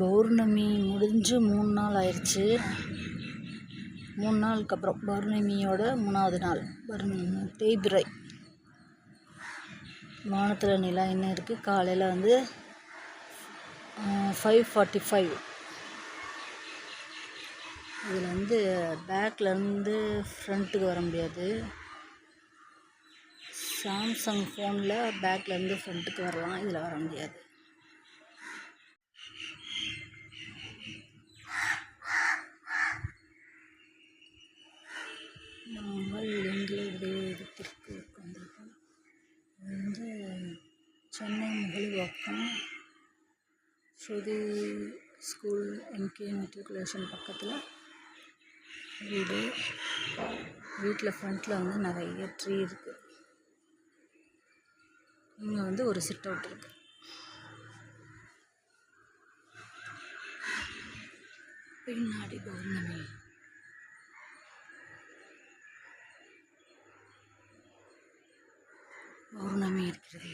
பௌர்ணமி முடிஞ்சு மூணு நாள் ஆயிடுச்சு. மூணு நாளுக்கு அப்புறம் பௌர்ணமியோட மூணாவது நாள். பௌர்ணமி தேய்பிரை. வானத்தில் நிலா இன்னும் இருக்குது காலையில் வந்து ஃபைவ் ஃபார்ட்டி ஃபைவ் இதில் வந்து பேக்லேருந்து ஃப்ரண்ட்டுக்கு வர முடியாது. சாம்சங் ஃபோனில் பேக்லேருந்து ஃப்ரண்ட்டுக்கு வரலாம். இதில் வர முடியாது. நாங்கள் எங்களுடைய இடத்திற்கு உட்காந்துருக்கோம் வந்து Chennai Mugalivakkam Shruti school MK matriculation பக்கத்தில் வீடு. வீட்டில் ஃப்ரண்ட்டில் வந்து நிறைய ட்ரீ இருக்குது இங்கே வந்து ஒரு சிட் அவுட் இருக்குது பின்னாடி பௌர்ணமி. பௌர்ணமி இருக்கிறது.